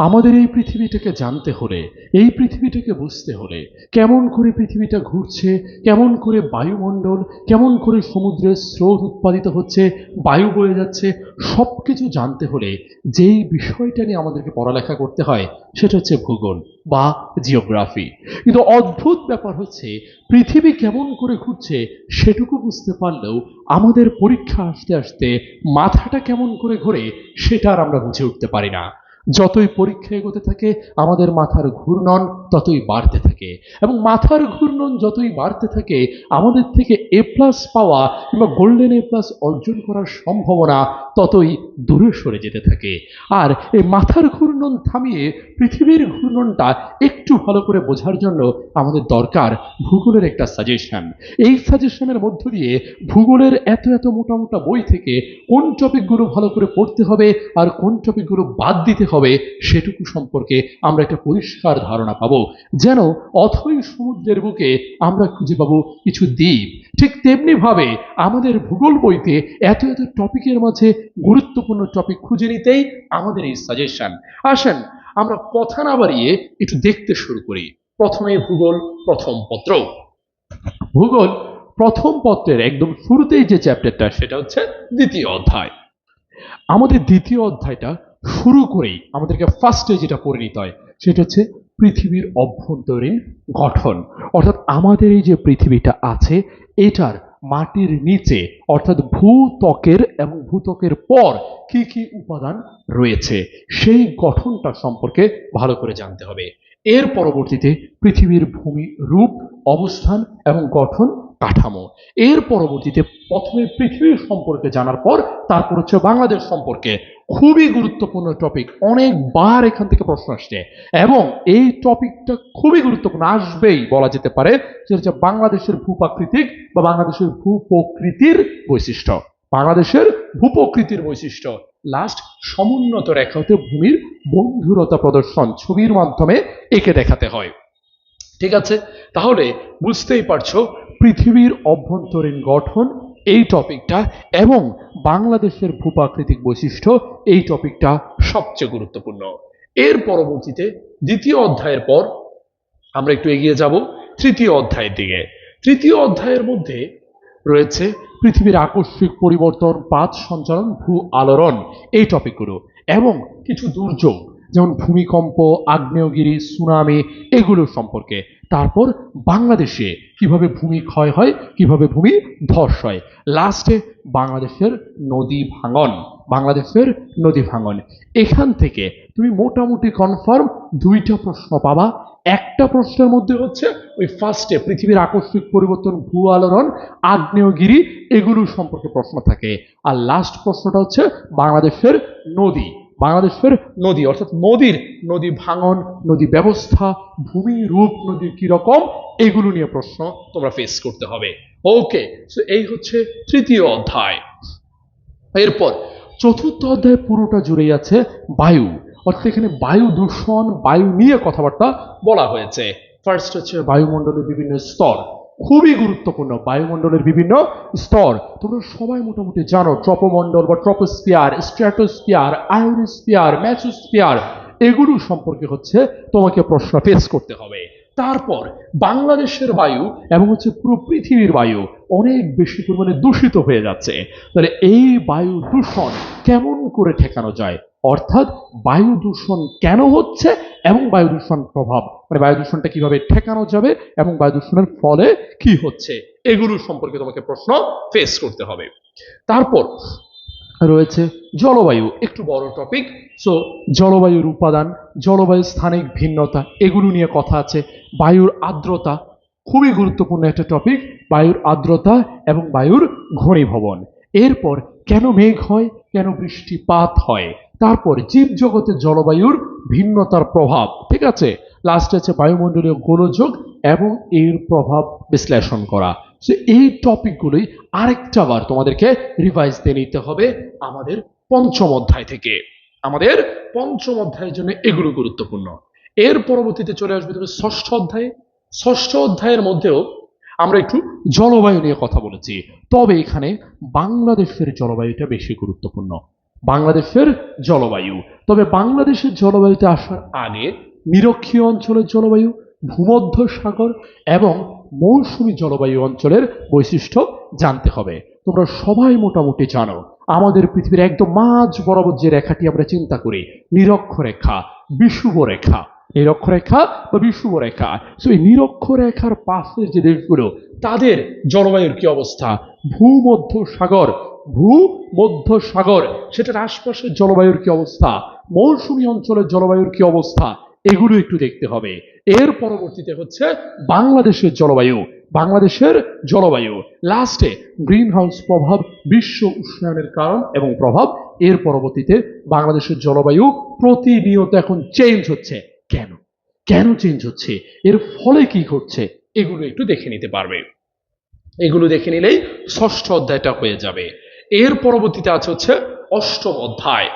আমাদের এই পৃথিবীটাকে জানতে হলে, এই পৃথিবীটাকে বুঝতে হলে, কেমন করে পৃথিবীটা ঘুরছে, কেমন করে বায়ুমণ্ডল, কেমন করে সমুদ্রের স্রোত উৎপাদিত হচ্ছে, বায়ু বয়ে যাচ্ছে সব কিছু জানতে হলে যেই বিষয়টা নিয়ে আমাদেরকে পড়ালেখা করতে হয়, সেটা হচ্ছে ভূগোল বা জিওগ্রাফি। কিন্তু অদ্ভুত ব্যাপার হচ্ছে, পৃথিবী কেমন করে ঘুরছে, সেটুকু বুঝতে পারলেও আমাদের পরীক্ষা আসতে আসতে মাথাটা কেমন করে ঘোরে, সেটা আর আমরা বুঝে উঠতে পারি না। যতই পরীক্ষা এগোতে থাকে, আমাদের মাথার ঘূর্ণন ততই বাড়তে থাকে। এবং মাথার ঘূর্ণন যতই বাড়তে থাকে, আমাদের থেকে এ প্লাস পাওয়া কিংবা গোল্ডেন এ প্লাস অর্জন করার সম্ভাবনা ততই দূরে সরে যেতে থাকে। আর এই মাথার ঘূর্ণন থামিয়ে পৃথিবীর ঘূর্ণনটা একটু ভালো করে বোঝার জন্য আমাদের দরকার ভূগোলের একটা সাজেশন এই সাজেশনের মধ্য দিয়ে ভূগোলের এত এত মোটা মোটা বই থেকে কোন টপিকগুলো ভালো করে পড়তে হবে আর কোন টপিকগুলো বাদ দিতে হবে সেটুকু সম্পর্কে আমরা একটা পরিষ্কার ধারণা পাবো। যেন অথই সমুদ্রের বুকে আমরা খুঁজে পাবো কিছু দ্বীপ। ঠিক তেমনি ভাবে আমাদের ভূগোল বইতে এত এত টপিকের মাঝে গুরুত্বপূর্ণ টপিক খুঁজে নিতেই আমাদের এই সাজেশন আসেন, আমরা কথা না বাড়িয়ে একটু দেখতে শুরু করি। প্রথমে ভূগোল, প্রথম পত্র। ভূগোল, প্রথম পত্রের একদম শুরুতেই যে চ্যাপ্টারটা সেটা হচ্ছে দ্বিতীয় অধ্যায়। আমাদের দ্বিতীয় অধ্যায়টা শুরু করেই আমাদেরকে ফার্স্টে যেটা পড়ে নিতে হয়, সেটা হচ্ছে পৃথিবীর অভ্যন্তরীণ গঠন। অর্থাৎ আমাদের এই যে পৃথিবীটা আছে, এটার মাটির নিচে, অর্থাৎ ভূত্বকের এবং ভূত্বকের পর কি কি উপাদান রয়েছে, সেই গঠনটা সম্পর্কে ভালো করে জানতে হবে। এর পরবর্তীতে পৃথিবীর ভূমি রূপ, অবস্থান এবং গঠন কাঠামো। এর পরবর্তীতে প্রথমে পৃথিবীর সম্পর্কে জানার পর তারপর হচ্ছে বাংলাদেশ সম্পর্কে। খুবই গুরুত্বপূর্ণ টপিক অনেকবার এখান থেকে প্রশ্ন আসছে। এবং এই টপিকটা খুবই গুরুত্বপূর্ণ। আসবেই বলা যেতে পারে সেটা হচ্ছে বাংলাদেশের ভূপ্রাকৃতিক বা বাংলাদেশের ভূপ্রকৃতির বৈশিষ্ট্য। বাংলাদেশের ভূপ্রকৃতির বৈশিষ্ট্য। লাস্ট সমুন্নত রেখা হতে ভূমির বন্ধুরতা প্রদর্শন ছবির মাধ্যমে একে দেখাতে হয়। ঠিক আছে? তাহলে বুঝতেই পারছ পৃথিবীর অভ্যন্তরীণ গঠন এই টপিকটা এবং বাংলাদেশের ভূপ্রাকৃতিক বৈশিষ্ট্য এই টপিকটা সবচেয়ে গুরুত্বপূর্ণ। এর পরবর্তীতে দ্বিতীয় অধ্যায়ের পর আমরা একটু এগিয়ে যাব তৃতীয় অধ্যায়ের দিকে। তৃতীয় অধ্যায়ের মধ্যে রয়েছে পৃথিবীর আকস্মিক পরিবর্তন পাত সঞ্চালন, ভূ আলোড়ন এই টপিকগুলো এবং কিছু দুর্যোগ। যেমন ভূমিকম্প, আগ্নেয়গিরি, সুনামি, এগুলো সম্পর্কে। তারপর বাংলাদেশে কীভাবে ভূমি ক্ষয় হয়, কীভাবে ভূমি ধস হয়। লাস্টে বাংলাদেশের নদী ভাঙন, বাংলাদেশের নদী ভাঙন। এখান থেকে তুমি মোটামুটি কনফার্ম দুইটা প্রশ্ন পাবা। একটা প্রশ্নের মধ্যে হচ্ছে ওই ফার্স্টে পৃথিবীর আকস্মিক পরিবর্তন, ভূ আলোড়ন, আগ্নেয়গিরি, এগুলো সম্পর্কে প্রশ্ন থাকে। আর লাস্ট প্রশ্নটা হচ্ছে বাংলাদেশের নদী। বাংলাদেশের নদী, অর্থাৎ নদীর নদী ভাঙন, নদী ব্যবস্থা, ভূমি রূপ নদীর কীরকম এগুলো নিয়ে প্রশ্ন তোমরা ফেস করতে হবে। ওকে এই হচ্ছে তৃতীয় অধ্যায়। এরপর চতুর্থ অধ্যায় পুরোটা জুড়েই আছে বায়ু। অর্থাৎ এখানে বায়ু দূষণ, বায়ু নিয়ে কথাবার্তা বলা হয়েছে। ফার্স্ট হচ্ছে বায়ুমণ্ডলের বিভিন্ন স্তর। খুবই গুরুত্বপূর্ণ বায়ুমণ্ডলের বিভিন্ন স্তর। তোমরা সবাই মোটামুটি জানো, ট্রপোমণ্ডল বা ট্রপোস্পিয়ার স্ট্র্যাটোস্পিয়ার আয়োনোস্পিয়ার ম্যাচোস্পিয়ার এগুলো সম্পর্কে হচ্ছে তোমাকে প্রশ্ন ফেস করতে হবে। তারপর, বাংলাদেশের বায়ু এবং হচ্ছে পুরো পৃথিবীর বায়ু অনেক বেশি পরিমাণে দূষিত হয়ে যাচ্ছে। তাহলে এই বায়ু দূষণ কেমন করে ঠেকানো যায়? অর্থাৎ বায়ু দূষণ কেন হচ্ছে এবং বায়ু দূষণ প্রভাব? মানে বায়ু দূষণটা কীভাবে ঠেকানো যাবে এবং বায়ু দূষণের ফলে কি হচ্ছে? এগুলো সম্পর্কে তোমাকে প্রশ্ন ফেস করতে হবে। তারপর রয়েছে জলবায়ু, একটু বড় টপিক সো জলবায়ুর উপাদান, জলবায়ুর স্থানিক ভিন্নতা, এগুলো নিয়ে কথা আছে। বায়ুর আর্দ্রতা, খুবই গুরুত্বপূর্ণ একটা টপিক বায়ুর আর্দ্রতা এবং বায়ুর ঘনীভবন। এরপর কেন মেঘ হয়, কেন বৃষ্টিপাত হয়? তারপর জীবজগতে জলবায়ুর ভিন্নতার প্রভাব, ঠিক আছে? লাস্ট আছে বায়ুমণ্ডলীয় গোলযোগ এবং এর প্রভাব বিশ্লেষণ করা। সো এই টপিকগুলোই আরেকটা বার তোমাদেরকে রিভাইজ দিয়ে নিতে হবে আমাদের পঞ্চম অধ্যায় থেকে। আমাদের পঞ্চম অধ্যায়ের জন্য এগুলো গুরুত্বপূর্ণ। এর পরবর্তীতে চলে আসবে তুমি ষষ্ঠ অধ্যায়ে। ষষ্ঠ অধ্যায়ের মধ্যেও আমরা একটু জলবায়ু নিয়ে কথা বলেছি। তবে এখানে বাংলাদেশের জলবায়ুটা বেশি গুরুত্বপূর্ণ। বাংলাদেশের জলবায়ু। তবে বাংলাদেশের জলবায়ুতে আসার আগে নিরক্ষীয় অঞ্চলের জলবায়ু ভূমধ্য সাগর এবং মৌসুমী জলবায়ু অঞ্চলের বৈশিষ্ট্য জানতে হবে। তোমরা সবাই মোটামুটি জানো, আমাদের পৃথিবীর একদম মাঝ বরাবর যে রেখাটি আমরা চিন্তা করি নিরক্ষরেখা বিষুব রেখা। নিরক্ষরেখা বা বিষুব রেখা। সো এই নিরক্ষরেখার পাশের যে দেশগুলো, তাদের জলবায়ুর কি অবস্থা? ভূমধ্য সাগর ভূমধ্য সাগর সেটার আশপাশের জলবায়ুর কি অবস্থা? মৌসুমী অঞ্চলের জলবায়ুর কি অবস্থা? এগুলো একটু দেখতে হবে। এর পরবর্তীতে হচ্ছে বাংলাদেশের জলবায়ু বাংলাদেশের জলবায়ু। লাস্টে গ্রিন হাউস প্রভাব, বিশ্ব উষ্ণায়নের কারণ এবং প্রভাব। এর পরবর্তীতে বাংলাদেশের জলবায়ু প্রতিনিয়ত এখন চেঞ্জ হচ্ছে। কেন? কেন চেঞ্জ হচ্ছে? এর ফলে কি ঘটছে? এগুলো একটু দেখে নিতে পারবে। এগুলো দেখে নিলেই ষষ্ঠ অধ্যায়টা হয়ে যাবে। এর পরবর্তীতে আছে হচ্ছে অষ্টম অধ্যায়।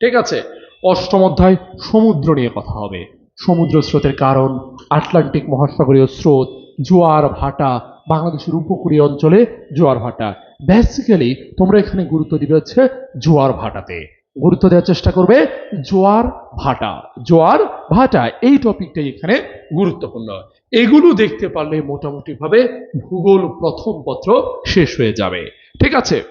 ঠিক আছে? অষ্টম অধ্যায় সমুদ্র নিয়ে কথা হবে। সমুদ্র স্রোতের কারণ, আটলান্টিক মহাসাগরীয় স্রোত, জোয়ার ভাটা, বাংলাদেশের উপকূলীয় অঞ্চলে জোয়ার ভাটা। বেসিক্যালি তোমরা এখানে গুরুত্ব দিবে হচ্ছে জোয়ার ভাটাতে। গুরুত্ব দেওয়ার চেষ্টা করবে জোয়ার ভাটা। জোয়ার ভাটা, এই টপিকটাই এখানে গুরুত্বপূর্ণ। এগুলো দেখতে পারলে মোটামুটি ভাবে ভূগোল প্রথম পত্র শেষ হয়ে যাবে। ঠিক আছে?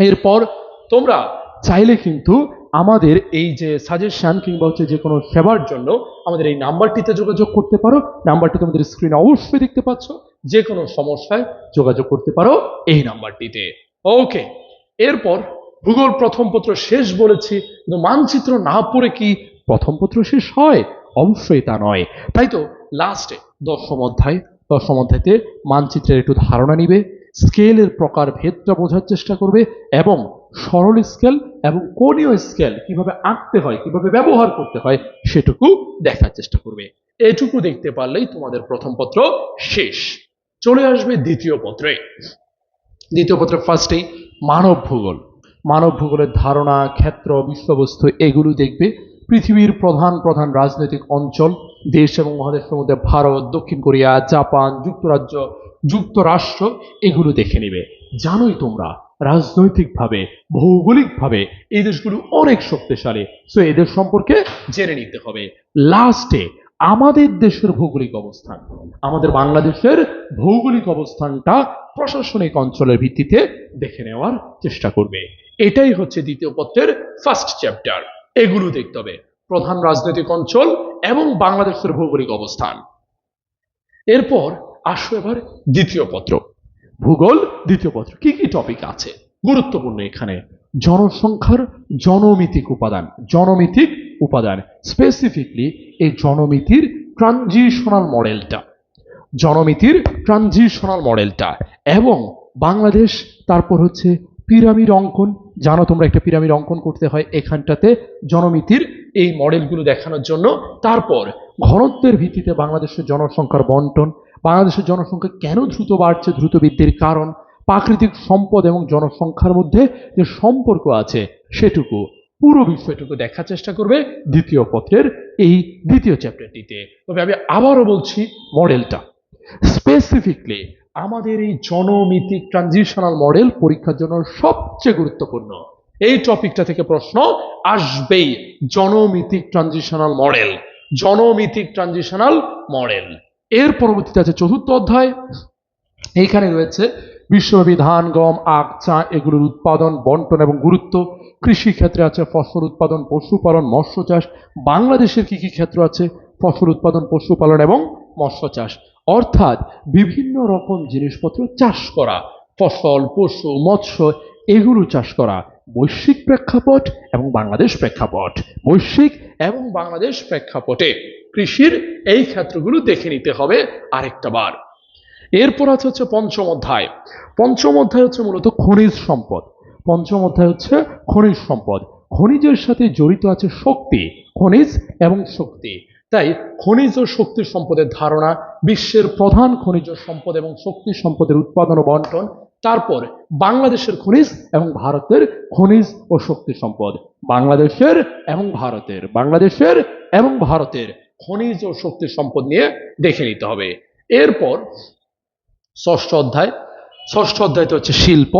এরপর তোমরা চাইলে কিন্তু আমাদের এই যে সাজেশন কিংবা হচ্ছে যে কোনো সেবার জন্য আমাদের এই নাম্বারটিতে যোগাযোগ করতে পারো। নাম্বারটি তোমাদের স্ক্রিনে অবশ্যই দেখতে পাচ্ছ। যে কোনো সমস্যায় যোগাযোগ করতে পারো এই নাম্বারটিতে। ওকে এরপর ভূগোল প্রথম পত্র শেষ বলেছি। কিন্তু মানচিত্র না পড়ে কি প্রথম পত্র শেষ হয়? অবশ্যই তা নয়। তাই তো লাস্টে দশম অধ্যায়, দশম অধ্যায়তে মানচিত্রের একটু ধারণা নিবে। স্কেলের প্রকার ভেদটা বোঝার চেষ্টা করবে এবং সরল স্কেল এবং কোণীয় স্কেল কীভাবে আঁকতে হয়, কীভাবে ব্যবহার করতে হয় সেটুকু দেখার চেষ্টা করবে। এটুকু দেখতে পারলেই তোমাদের প্রথম পত্র শেষ। চলে আসবে দ্বিতীয় পত্রে। দ্বিতীয় পত্রের ফার্স্টেই মানব ভূগোল। মানব ভূগোলের ধারণা, ক্ষেত্র বিশ্ববস্তু এগুলো দেখবে। পৃথিবীর প্রধান প্রধান রাজনৈতিক অঞ্চল, দেশ এবং মহাদেশের মধ্যে ভারত, দক্ষিণ কোরিয়া, জাপান, যুক্তরাজ্য যুক্তরাষ্ট্র এগুলো দেখে নেবে। জানোই তোমরা, রাজনৈতিকভাবে, ভৌগোলিকভাবে এই দেশগুলো অনেক শক্তিশালী। সো এদের সম্পর্কে জেনে নিতে হবে। লাস্টে আমাদের দেশের ভৌগোলিক অবস্থান। আমাদের বাংলাদেশের ভৌগোলিক অবস্থানটা প্রশাসনিক অঞ্চলের ভিত্তিতে দেখে নেওয়ার চেষ্টা করবে। এটাই হচ্ছে দ্বিতীয় পত্রের ফার্স্ট চ্যাপ্টার এগুলো দেখতে হবে। প্রধান রাজনৈতিক অঞ্চল এবং বাংলাদেশের ভৌগোলিক অবস্থান। এরপর আসো এবার দ্বিতীয় পত্র। ভূগোল দ্বিতীয় পত্র। কি কি টপিক আছে? গুরুত্বপূর্ণ এখানে। জনসংখ্যার জনমিতিক উপাদান। জনমিতিক উপাদান। স্পেসিফিকলি এই জনমিতির ট্রানজিশনাল মডেলটা জনমিতির ট্রানজিশনাল মডেলটা এবং বাংলাদেশ, তারপর হচ্ছে পিরামিড অঙ্কন। জানো তোমরা একটা পিরামিড অঙ্কন করতে হয় এখানটাতে জনমিতির এই মডেলগুলো দেখানোর জন্য। তারপর ঘনত্বের ভিত্তিতে বাংলাদেশের জনসংখ্যার বন্টন, বাংলাদেশের জনসংখ্যা কেন দ্রুত বাড়ছে দ্রুত বৃদ্ধির কারণ, প্রাকৃতিক সম্পদ এবং জনসংখ্যার মধ্যে যে সম্পর্ক আছে সেটুকু, পুরো বিষয়টুকু দেখার চেষ্টা করবে দ্বিতীয় পত্রের এই দ্বিতীয় চ্যাপ্টারটিতে তবে আমি আবারও বলছি মডেলটা। স্পেসিফিকলি আমাদের এই জনমিতিক ট্রানজিশনাল মডেল পরীক্ষার জন্য সবচেয়ে গুরুত্বপূর্ণ। এই টপিকটা থেকে প্রশ্ন আসবেই, জনমিতিক ট্রানজিশনাল মডেল জনমিতিক ট্রানজিশনাল মডেল এর পরবর্তীতে আছে চতুর্থ অধ্যায়। এইখানে রয়েছে, বিশ্বব্যাপী ধান, গম, আখ, চা, এগুলোর উৎপাদন, বন্টন এবং গুরুত্ব। কৃষি ক্ষেত্রে আছে ফসল উৎপাদন, পশুপালন, মৎস্য চাষ। বাংলাদেশের কি কি ক্ষেত্র আছে? ফসল উৎপাদন, পশুপালন এবং মৎস্য চাষ। অর্থাৎ বিভিন্ন রকম জিনিসপত্র চাষ করা, ফসল, পশু, মৎস্য, এগুলো চাষ করা, বৈশ্বিক প্রেক্ষাপট এবং বাংলাদেশ প্রেক্ষাপট। বৈশ্বিক এবং বাংলাদেশ প্রেক্ষাপটে কৃষির এই ক্ষেত্রগুলো দেখে নিতে হবে আরেকটা বার। এরপর আছে হচ্ছে পঞ্চম অধ্যায়। পঞ্চম অধ্যায় হচ্ছে মূলত খনিজ সম্পদ। পঞ্চম অধ্যায় হচ্ছে খনিজ সম্পদ। খনিজের সাথে জড়িত আছে শক্তি, খনিজ এবং শক্তি। তাই খনিজ ও শক্তি সম্পদের ধারণা, বিশ্বের প্রধান খনিজ সম্পদ এবং শক্তি সম্পদের উৎপাদন ও বন্টন, তারপর বাংলাদেশের খনিজ এবং ভারতের খনিজ ও শক্তি সম্পদ। বাংলাদেশের এবং ভারতের, বাংলাদেশের এবং ভারতের খনিজ ও শক্তি সম্পদ নিয়ে দেখে নিতে হবে। এরপর ষষ্ঠ অধ্যায়, ষষ্ঠ অধ্যায়তে হচ্ছে শিল্প।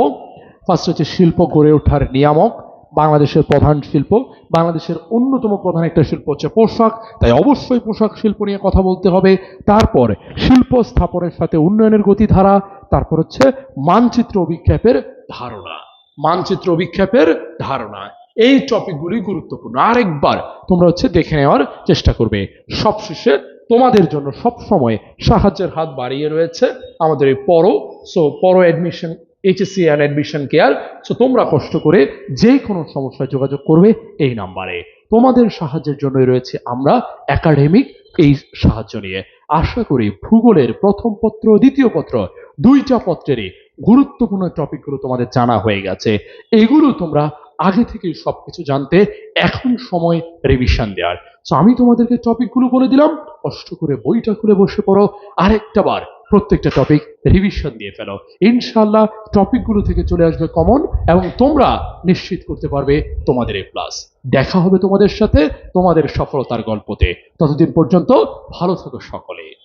ফার্স্ট হচ্ছে শিল্প গড়ে ওঠার নিয়ামক। বাংলাদেশের প্রধান শিল্প, বাংলাদেশের অন্যতম প্রধান একটা শিল্প হচ্ছে পোশাক, তাই অবশ্যই পোশাক শিল্প নিয়ে কথা বলতে হবে। তারপর শিল্প স্থাপনের সাথে উন্নয়নের গতিধারা, তারপর হচ্ছে মানচিত্র অভিক্ষেপের ধারণা। মানচিত্র অভিক্ষেপের ধারণা, এই টপিকগুলি গুরুত্বপূর্ণ। আরেকবার তোমরা হচ্ছে দেখে নেওয়ার চেষ্টা করবে। সবশেষে তোমাদের জন্য সব সময় সাহায্যের হাত বাড়িয়ে রয়েছে আমাদের এই পরো সো পরো admission HSC and admission care so তোমরা কষ্ট করে যে কোনো সমস্যায় যোগাযোগ করবে এই নাম্বারে তোমাদের সাহায্যের জন্যই রয়েছে আমরা একাডেমিক এই সাহায্য নিয়ে। আশা করি ভূগোলের প্রথম পত্র, দ্বিতীয় পত্র, দুইটা পত্রেরই গুরুত্বপূর্ণ টপিকগুলো তোমাদের জানা হয়ে গেছে। এগুলো তোমরা আগে থেকেই সবকিছু জানতে এখন সময় রিভিশন দেওয়ার। সো আমি তোমাদেরকে টপিকগুলো বলে দিলাম, কষ্ট করে বইটা খুলে বসে পড়ো। আরেকটা বার প্রত্যেকটা টপিক রিভিশন দিয়ে ফেলো। ইনশাল্লাহ টপিকগুলো থেকে চলে আসবে কমন এবং তোমরা নিশ্চিত করতে পারবে তোমাদের এ প্লাস দেখা হবে তোমাদের সাথে তোমাদের সফলতার গল্পতে। ততদিন পর্যন্ত ভালো থাকো সকলে।